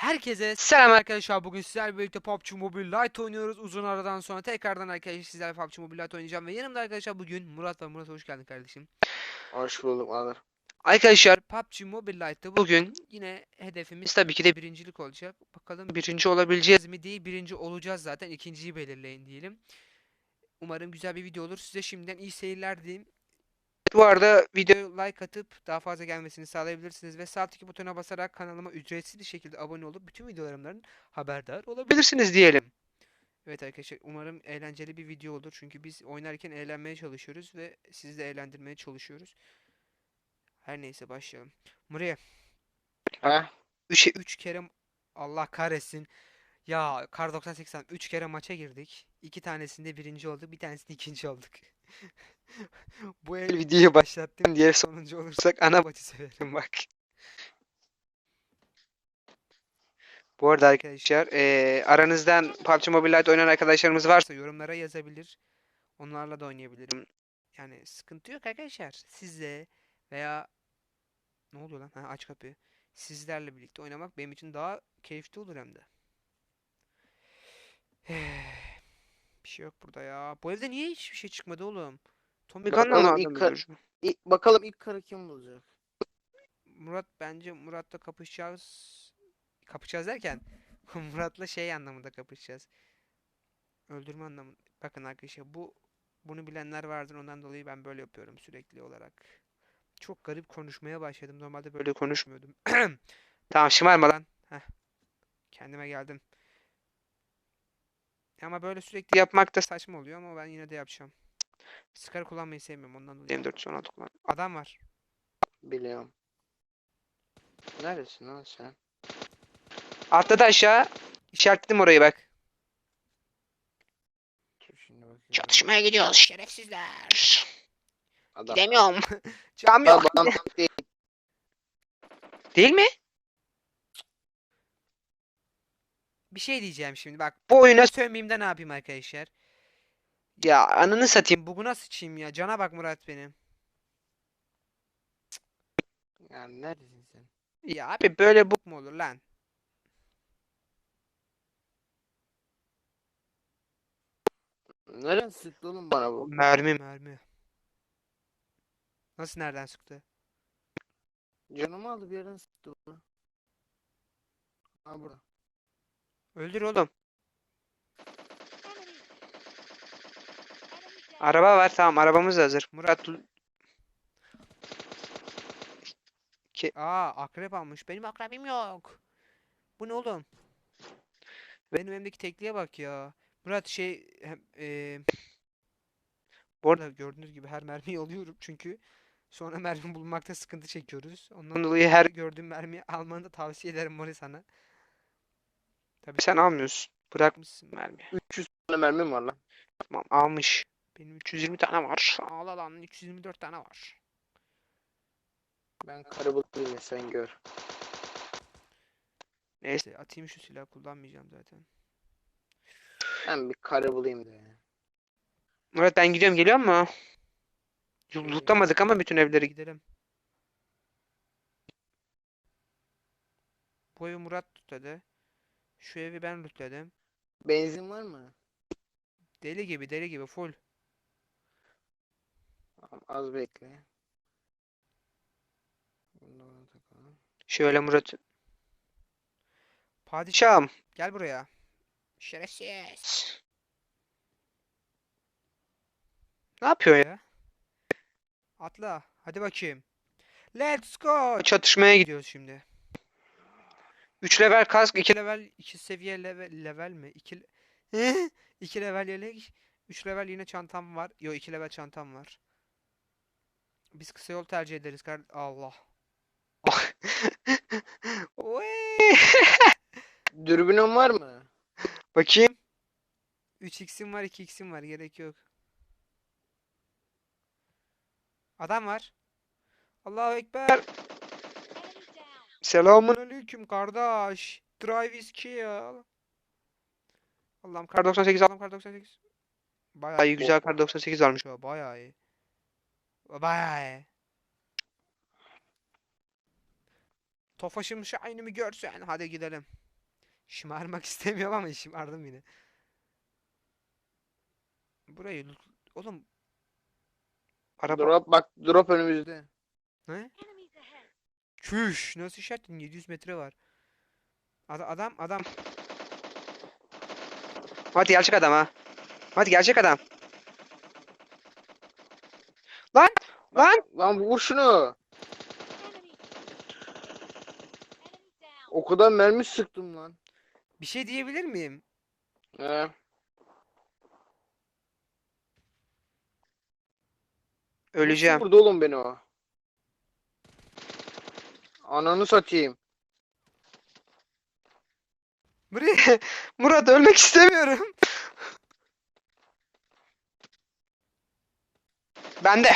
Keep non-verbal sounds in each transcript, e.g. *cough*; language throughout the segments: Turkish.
Herkese selam arkadaşlar. Bugün sizlerle birlikte PUBG Mobile Lite oynuyoruz. Uzun aradan sonra tekrardan arkadaşlar sizlerle PUBG Mobile Lite oynayacağım. Ve yanımda arkadaşlar bugün Murat var. Murat hoş geldin kardeşim. Hoş bulduk Alır. Arkadaşlar PUBG Mobile Lite'da bugün yine hedefimiz tabii ki de birincilik olacak. Bakalım birinci olabileceğiz mi değil. Birinci olacağız zaten. ikinciyi belirleyin diyelim. Umarım güzel bir video olur. Size şimdiden iyi seyirler diyeyim. Bu arada videoya like atıp daha fazla gelmesini sağlayabilirsiniz ve sağ tık butona basarak kanalıma ücretsiz bir şekilde abone olup bütün videolarımdan haberdar olabilirsiniz diyelim. Evet arkadaşlar umarım eğlenceli bir video olur çünkü biz oynarken eğlenmeye çalışıyoruz ve sizi de eğlendirmeye çalışıyoruz. Her neyse başlayalım. Muraya Ha? 3'e 3 kere Allah kahretsin. Ya Kar 98'den 3 kere maça girdik. 2 tanesinde birinci olduk, bir tanesinde ikinci olduk. *laughs* *laughs* Bu el videoyu başlattım diye sonuncu olursak ana bacı severim bak. Bu arada arkadaşlar eee, aranızdan PUBG Mobile Lite oynayan arkadaşlarımız varsa yorumlara yazabilir. Onlarla da oynayabilirim. Yani sıkıntı yok arkadaşlar. Sizle veya ne oluyor lan? Ha, aç kapıyı. Sizlerle birlikte oynamak benim için daha keyifli olur hem de. *sighs* Bir şey yok burada ya. Bu evde niye hiçbir şey çıkmadı oğlum? Tommy Gun'la mı Bakalım ilk adamı bakalım ilk karı kim bulacak? Murat bence Murat'la kapışacağız. Kapışacağız derken *laughs* Murat'la şey anlamında kapışacağız. Öldürme anlamında. Bakın arkadaşlar bu bunu bilenler vardır ondan dolayı ben böyle yapıyorum sürekli olarak. Çok garip konuşmaya başladım. Normalde böyle konuşmuyordum. *clears throat* Tamam şımarma lan. Heh. Kendime geldim. Ama böyle sürekli yapmak da saçma oluyor ama ben yine de yapacağım. Scar kullanmayı sevmiyorum ondan dolayı. M4 son kullan. Adam var. Biliyorum. Neredesin lan sen? Atladı aşağı. İşaretledim orayı bak. Dur şimdi bakayım. Çatışmaya gidiyoruz şerefsizler. Adam. Gidemiyorum. *laughs* Cam yok. Adam değil. Değil mi? Bir şey diyeceğim şimdi bak. Bu oyuna sövmeyeyim de ne yapayım arkadaşlar? Ya ananı satayım. Buguna sıçayım ya. Cana bak Murat benim. Yani neredesin sen? Ya abi böyle bug mu olur lan? Nereden sıktı oğlum bana bu? Mermi mermi. Nasıl nereden sıktı? Canımı aldı bir yerden sıktı bana. Ha burada. Öldür oğlum. Araba var tamam arabamız da hazır. Murat. Ki aa akrep almış. Benim akrebim yok. Bu ne oğlum? Benim elimdeki tekliğe bak ya. Murat şey hem eee bu arada gördüğünüz gibi her mermiyi *laughs* alıyorum çünkü sonra mermi bulmakta sıkıntı çekiyoruz. Ondan dolayı her gördüğüm mermiyi *laughs* almanı da tavsiye ederim Mori sana. Tabii sen almıyorsun. Bırakmışsın mermiyi. 300 tane mermim var lan. Tamam almış. Benim 320 tane var. Ağla lan 324 tane var. Ben karı bulayım sen gör. Neyse atayım şu silahı kullanmayacağım zaten. Ben bir karı bulayım da ya. Murat ben gidiyorum geliyor mu? Lootlamadık ama bütün evlere gidelim. Bu evi Murat lootladı. Şu evi ben lootladım. Benzin var mı? Deli gibi deli gibi full. Tamam, az bekle. Bunu takalım. Şöyle Murat. Padişahım gel buraya. Şerefsiz. Ne yapıyor ya? Atla. Hadi bakayım. Let's go. Çatışmaya gidiyoruz şimdi. 3 level kask, 2 level, 2 seviye level, level mi? 2 2 *laughs* level yelek, 3 level yine çantam var. Yo 2 level çantam var. Biz kısa yol tercih ederiz. kar- Allah. *laughs* *laughs* Dürbünün var mı? Bakayım. 3x'im var, 2x'im var. Gerek yok. Adam var. Allahu Ekber. Selamun aleyküm kardeş. Drive is kill. Allah'ım kar 98 aldım kar 98. Bayağı iyi güzel kar 98 almış o. Bayağı iyi. İyi. Tofaşım şahinimi görsen. Hadi gidelim. Şımarmak *laughs* istemiyorum ama şımardım yine. Burayı oğlum araba Drop bak drop önümüzde. ne? Çüş nasıl işaretledin 700 metre var. Ada- adam adam. Hadi gerçek adam ha. Hadi gerçek adam. Lan lan Lan vur şunu. O kadar mermi sıktım lan. bir şey diyebilir miyim? He. Öleceğim. Vurdu oğlum beni o? Ananı satayım. Buraya *laughs* Murat ölmek istemiyorum. Bende.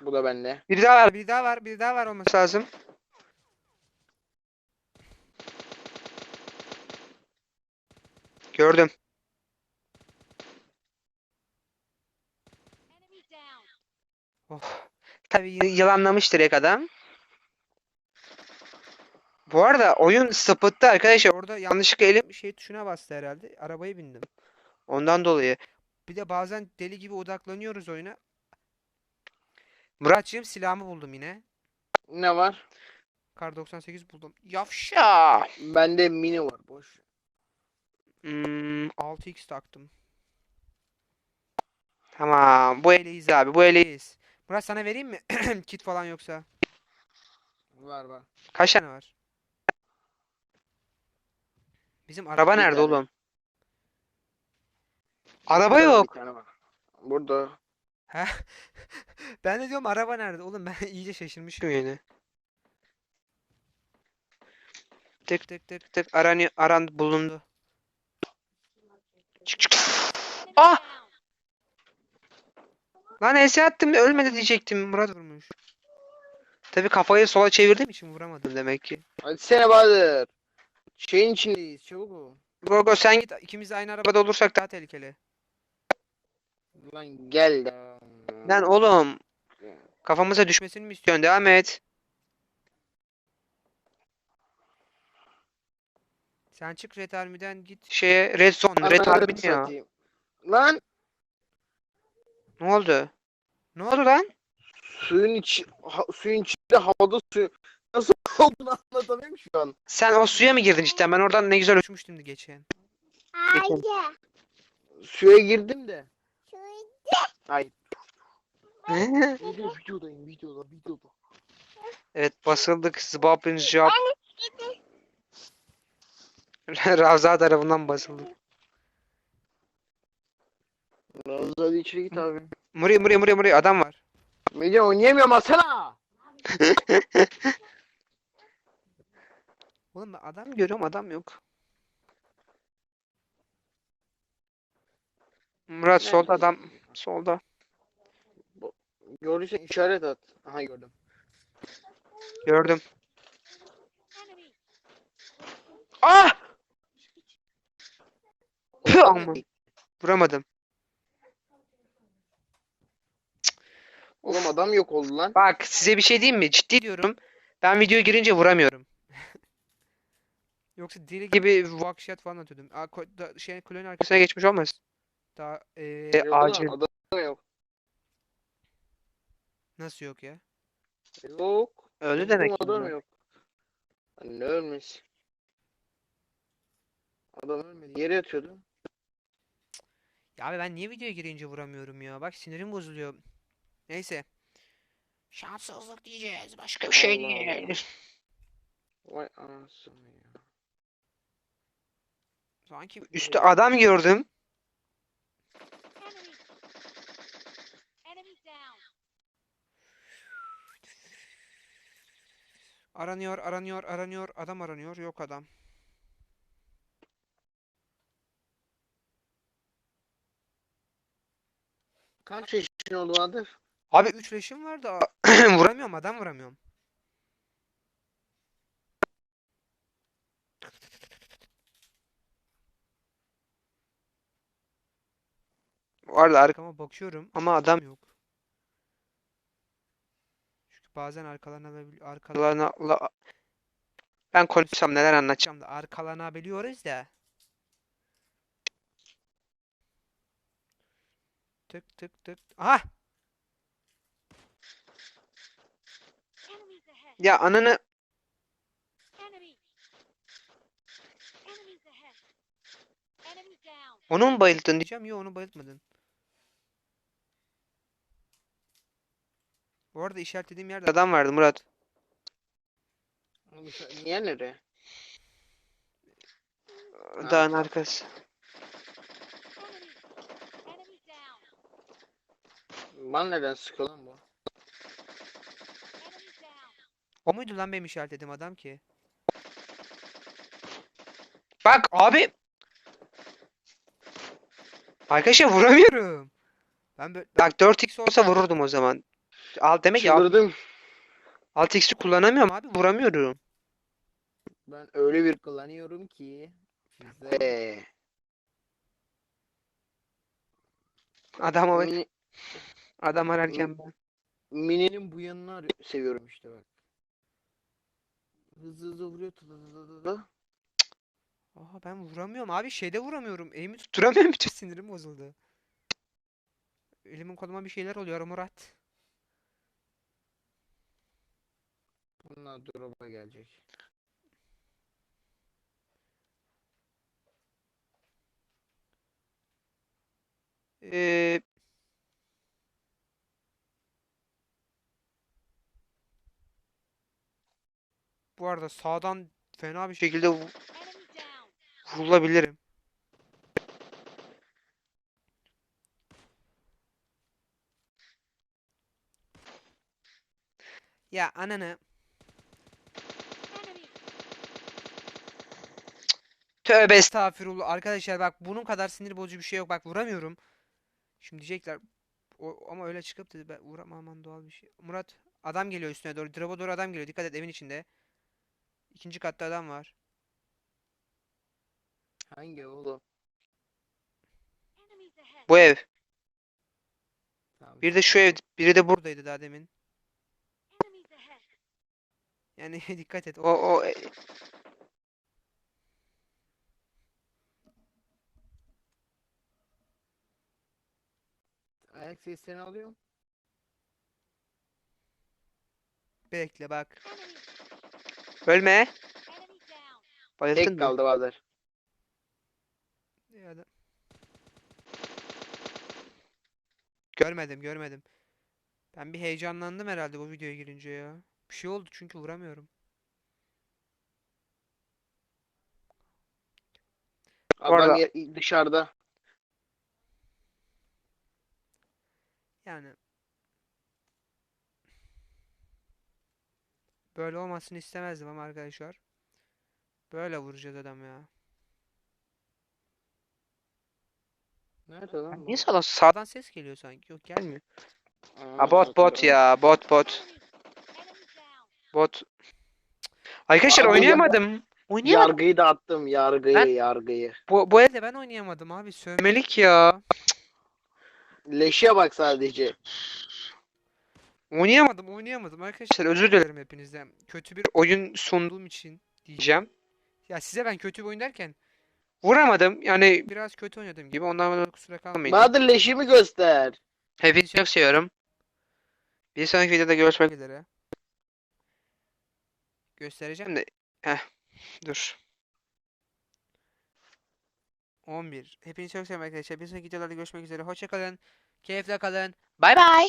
Bu da bende. Bir daha var, bir daha var, bir daha var olması lazım. Gördüm. Oh. Tabii y- yılanlamış direkt adam. Bu arada oyun sapıttı arkadaşlar. Orada yanlışlıkla elim şey tuşuna bastı herhalde. Arabaya bindim. Ondan dolayı. Bir de bazen deli gibi odaklanıyoruz oyuna. Muratçığım silahımı buldum yine. Ne var? Kar 98 buldum. Yavşa. Bende mini var boş. Hmm, 6x taktım. Tamam. Bu eleyiz abi. Bu eleyiz. Murat sana vereyim mi? *clears throat* Kit falan yoksa. Var var. Kaç tane var? Bizim araba Bir nerede tane. oğlum? Araba Burada yok. Bir tane var. Burada. Ha? *laughs* Ben de diyorum araba nerede? Oğlum ben *laughs* iyice şaşırmışım yine. Tık tık tık tık aranıyor aran bulundu. Çık çık. Ah! Lan ES attım ölmedi diyecektim. Murat vurmuş. Tabii kafayı sola çevirdiğim için vuramadım demek ki. Hadi sene Bahadır. Şeyin içindeyiz. Çabuk ol. Go go sen git. İkimiz de aynı arabada olursak daha tehlikeli. Lan gel de. Lan oğlum. Kafamıza düşmesini mi istiyorsun? Devam et. Sen çık Red Army'den git şeye Red Zone. Red Army ne ya? satayım. Lan Ne oldu? Ne oldu lan? suyun içi ha- suyun içinde havada su nasıl *laughs* olduğunu anlatamıyorum şu an. Sen o suya mı girdin cidden? Ben oradan ne güzel uçmuştum geçen. Hayır. Suya girdim de. Hayır. evet Video, videodayım videoda videoda. basıldık. Zbapın job. *laughs* Ravza tarafından basıldık. Nazlı hadi içeri git abi. Muri muri muri muri adam var. Medya oynayamıyorum asana. *laughs* Oğlum ben adam görüyorum adam yok. Murat solda Nerede? adam. Solda. Gördüysen işaret at. Aha gördüm. Gördüm. Ah! Püh, aman. Vuramadım. Oğlum adam yok oldu lan. Bak size bir şey diyeyim mi? Ciddi diyorum. Ben videoya girince vuramıyorum. Yoksa deli gibi vahşet falan atıyordum. Aa, ko- da, şey kulağın arkasına geçmiş olmaz. Daha eee, Yok lan, acil. yok. Nasıl yok ya? Yok. Öyle Buldum, demek ki. Adam yok. Lan ne ölmüş? Adam ölmedi. Yere yatıyordu. Ya abi ben niye videoya girince vuramıyorum ya? Bak sinirim bozuluyor. Neyse. Şanssızlık diyeceğiz. Başka bir şey Allah Allah. değil. Vay anasını ya. Sanki üstte adam gördüm. Aranıyor, aranıyor, aranıyor. Adam aranıyor. Yok adam. Kaç yaşın oldu Bahadır? Abi 3 leşim var da *clears throat* vuramıyorum. Adam vuramıyorum. Arada arkama bakıyorum ama adam yok. bazen arkalanabiliyor. Arkalana la- ben konuşsam neler anlatacağım da arkalanabiliyoruz da. Tık tık tık. Aha! Ya ananı onu mu bayılttın diyeceğim. Yok onu bayıltmadın. Bu arada işaretlediğim yerde adam vardı Murat. Niye nereye? Dağın arkası. Bana neden sıkıyor lan bu? O muydu lan benim işaretlediğim adam ki? Bak abi. Arkadaşlar vuramıyorum. Ben böyle bak 4x olsa vururdum o zaman. Al demek ki Çıldırdım. 6x'i kullanamıyorum abi vuramıyorum. Ben öyle bir kullanıyorum ki. Size Ee, adam o mini, adam ararken ben. mininin bu yanını seviyorum işte bak. Hızlı hızlı vuruyor. Aha ben vuramıyorum abi şeyde vuramıyorum. Elimi tutturamıyorum *laughs* bütün sinirim bozuldu. Elimin koluma bir şeyler oluyor Murat. Bunlar drop'a gelecek. Ee, bu arada sağdan fena bir şekilde vu- vurulabilirim. Ya ananı. Tövbe estağfurullah. Arkadaşlar bak bunun kadar sinir bozucu bir şey yok. Bak vuramıyorum. Şimdi diyecekler o, ama öyle çıkıp da ben vuramam doğal bir şey. Murat adam geliyor üstüne doğru. Drop'a doğru adam geliyor. Dikkat et evin içinde. İkinci katta adam var. Hangi oğlum? Bu ev. Tamam, Bir de şu ev. Biri de buradaydı daha demin. Yani *laughs* dikkat et. O o Ayak seslerini alıyorum. bekle bak. Ölme. Bayıldın Tek mı? kaldı Bahadır. Ya da- Görmedim, görmedim. Ben bir heyecanlandım herhalde bu videoya girince ya. Bir şey oldu çünkü vuramıyorum. Adam yer- dışarıda. Yani böyle olmasını istemezdim ama arkadaşlar. Böyle vuracağız adam ya. Nerede lan? Niye sağdan, sağdan ses geliyor sanki? Yok gelmiyor. Aa, bot bot ya, bot bot. Bot. Arkadaşlar Abi oynayamadım. Oynayamadım. Yargıyı da attım. Yargıyı, Ben- yargıyı. Bu, bu elde ben oynayamadım abi. Sövmelik ya. Leşe bak sadece. Oynayamadım, oynayamadım arkadaşlar. Özür dilerim hepinizden. Kötü bir oyun sunduğum için diyeceğim. Ya size ben kötü bir oyun derken vuramadım. Yani biraz kötü oynadım gibi. Ondan dolayı kusura kalmayın. Bahadır leşimi göster. Hepinizi çok seviyorum. Bir sonraki videoda görüşmek üzere. Göstereceğim de. Heh. Dur. 11. Hepinizi çok seviyorum arkadaşlar. Bir sonraki videolarda görüşmek üzere. Hoşça kalın. Keyifle kalın. Bay bay.